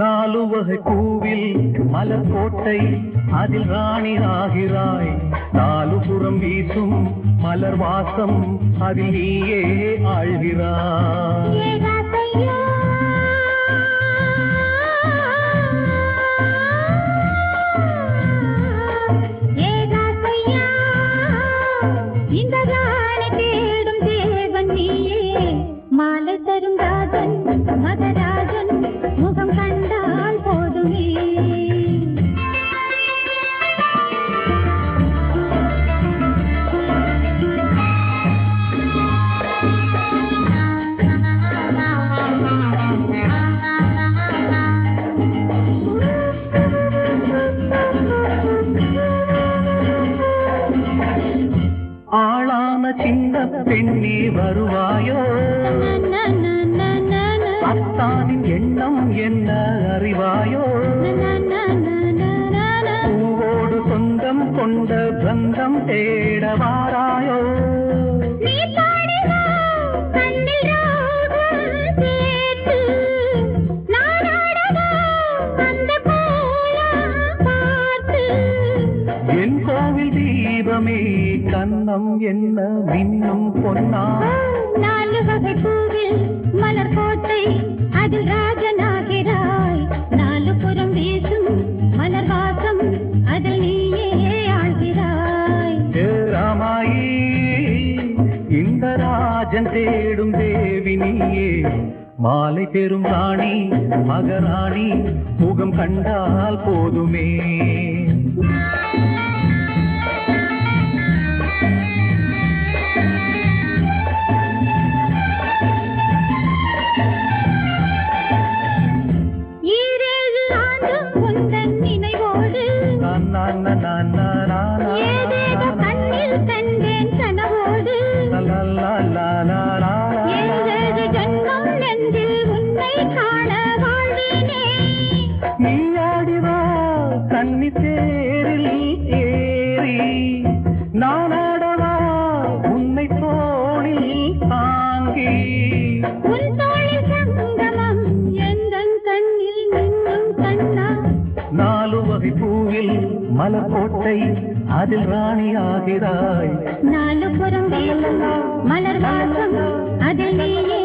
நாலு வகை பூவில் மலர்கோட்டை அதில் ராணி ஆகிறாய். நாலு புறம் வீசும் மலர் வாசம் அதில் நீயே ஆழ்கிறாய். மாலை தரும் ராஜன் மகராஜன் முகம் கண்டால் போதுமே. ஆளான சின்ன பெண்ணே வருவாயோ? என்ன அறிவாயோ? பூவோடு சொந்தம் கொண்ட பந்தம் தேட வாராயோ என் கோவில் தீபமே கண்ணம் என்ன மின்னும் பொன்னா? நாலு வகை பூவில் மலர் கோட்டை அதில் ராஜனாகிறாய் இந்த ராஜன் தேடும் தேவி நீயே. மாலை பெறும் ராணி மகராணி முகம் கண்டால் போதுமே. ஈரேழு ஆண்டும் தேரில் ஏறி நானாடவா உன்னை தோளில் தாங்கி. நாலு வகை பூவில் மலர் கோட்டை அதில் ராணி ஆகிறாய் நாலு புறம் மலர் வாசம் அதில் நீயே